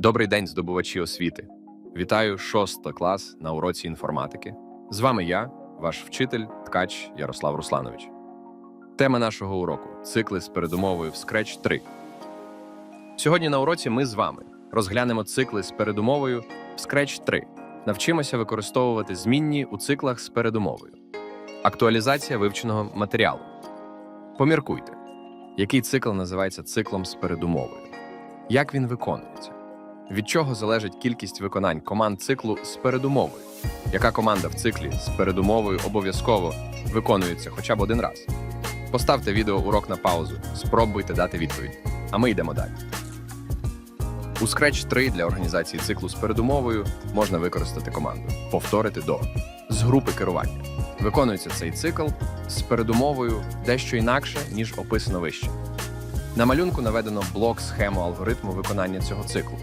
Добрий день, здобувачі освіти. Вітаю 6 клас на уроці інформатики. З вами я, ваш вчитель, ткач Ярослав Русланович. Тема нашого уроку цикли з передумовою в Scratch 3. Сьогодні на уроці ми з вами розглянемо цикли з передумовою в Scratch 3. Навчимося використовувати змінні у циклах з передумовою. Актуалізація вивченого матеріалу. Поміркуйте, який цикл називається циклом з передумовою. Як він виконується? Від чого залежить кількість виконань команд циклу з передумовою? Яка команда в циклі з передумовою обов'язково виконується хоча б один раз? Поставте відео урок на паузу, спробуйте дати відповідь. А ми йдемо далі. У Scratch 3 для організації циклу з передумовою можна використати команду повторити до з групи керування. Виконується цей цикл з передумовою дещо інакше, ніж описано вище. На малюнку наведено блок схему алгоритму виконання цього циклу.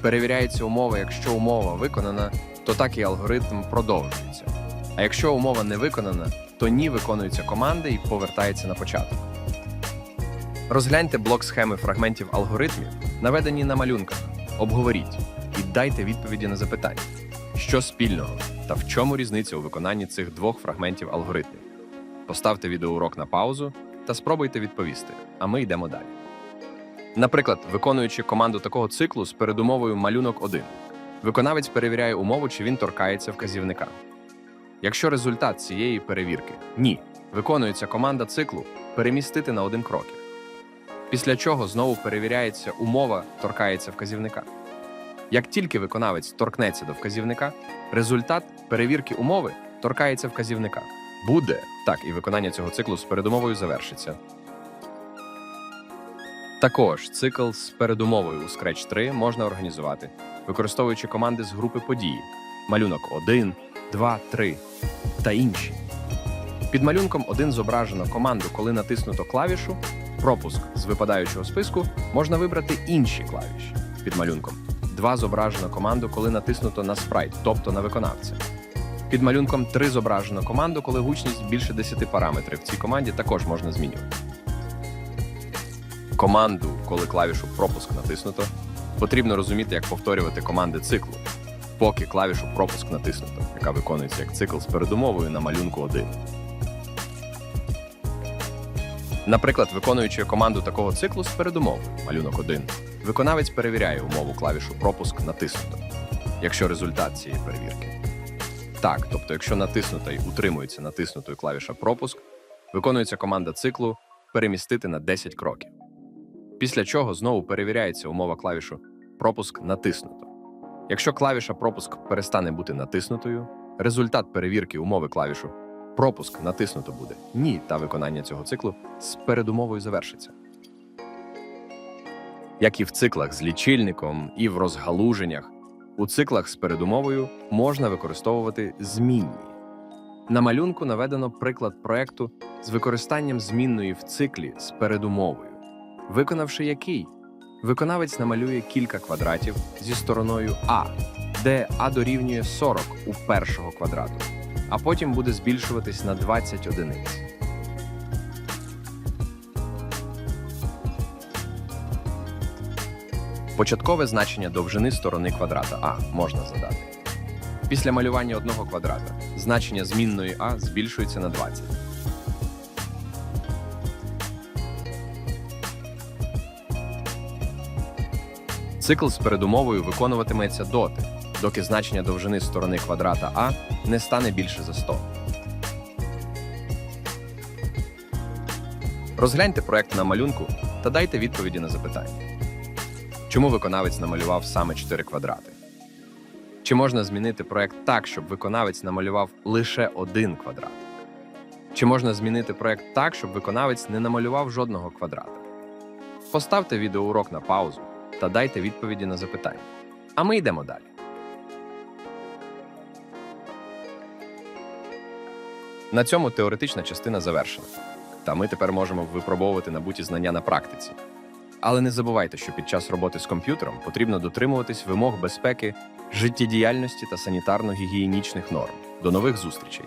Перевіряється умова, якщо умова виконана, то так і алгоритм продовжується. А якщо умова не виконана, то ні виконується команда і повертається на початок. Розгляньте блок схеми фрагментів алгоритмів, наведені на малюнках, обговоріть і дайте відповіді на запитання, що спільного та в чому різниця у виконанні цих двох фрагментів алгоритмів. Поставте відеоурок на паузу та спробуйте відповісти, а ми йдемо далі. Наприклад, виконуючи команду такого циклу з передумовою малюнок 1, виконавець перевіряє умову, чи він торкається вказівника. Якщо результат цієї перевірки ні, виконується команда циклу перемістити на один крокер. Після чого знову перевіряється умова, торкається вказівника. Як тільки виконавець торкнеться до вказівника, результат перевірки умови торкається вказівника. Буде так, і виконання цього циклу з передумовою завершиться. Також цикл з передумовою у Scratch 3 можна організувати, використовуючи команди з групи події: малюнок 1, 2, 3 та інші. Під малюнком 1 зображено команду, коли натиснуто клавішу пропуск з випадаючого списку, можна вибрати інші клавіші. Під малюнком 2 зображено команду, коли натиснуто на спрайт, тобто на виконавця. Під малюнком 3 зображено команду, коли гучність більше 10 параметрів. В цій команді також можна змінювати. Команду, коли клавішу пропуск натиснуто, потрібно розуміти, як повторювати команди циклу, поки клавішу пропуск натиснуто, яка виконується як цикл з передумовою на малюнку 1. Наприклад, виконуючи команду такого циклу з передумовою малюнок 1, виконавець перевіряє умову клавішу пропуск натиснуто, якщо результат цієї перевірки. Так, тобто, якщо натиснута і утримується натиснутою клавіша пропуск, виконується команда циклу перемістити на 10 кроків. Після чого знову перевіряється умова клавішу пропуск натиснуто. Якщо клавіша пропуск перестане бути натиснутою, результат перевірки умови клавішу пропуск натиснуто буде ні, та виконання цього циклу з передумовою завершиться. Як і в циклах з лічильником, і в розгалуженнях, у циклах з передумовою можна використовувати змінні. На малюнку наведено приклад проекту з використанням змінної в циклі з передумовою. Виконавши який, виконавець намалює кілька квадратів зі стороною А, де А дорівнює 40 у першого квадрату, а потім буде збільшуватись на 20 одиниць. Початкове значення довжини сторони квадрата А можна задати. Після малювання одного квадрата значення змінної А збільшується на 20. Цикл з передумовою виконуватиметься доти, доки значення довжини сторони квадрата А не стане більше за 100. Розгляньте проект на малюнку та дайте відповіді на запитання. Чому виконавець намалював саме 4 квадрати? Чи можна змінити проект так, щоб виконавець намалював лише один квадрат? Чи можна змінити проект так, щоб виконавець не намалював жодного квадрата? Поставте відеоурок на паузу та дайте відповіді на запитання. А ми йдемо далі. На цьому теоретична частина завершена. Та ми тепер можемо випробовувати набуті знання на практиці. Але не забувайте, що під час роботи з комп'ютером потрібно дотримуватись вимог безпеки, життєдіяльності та санітарно-гігієнічних норм. До нових зустрічей!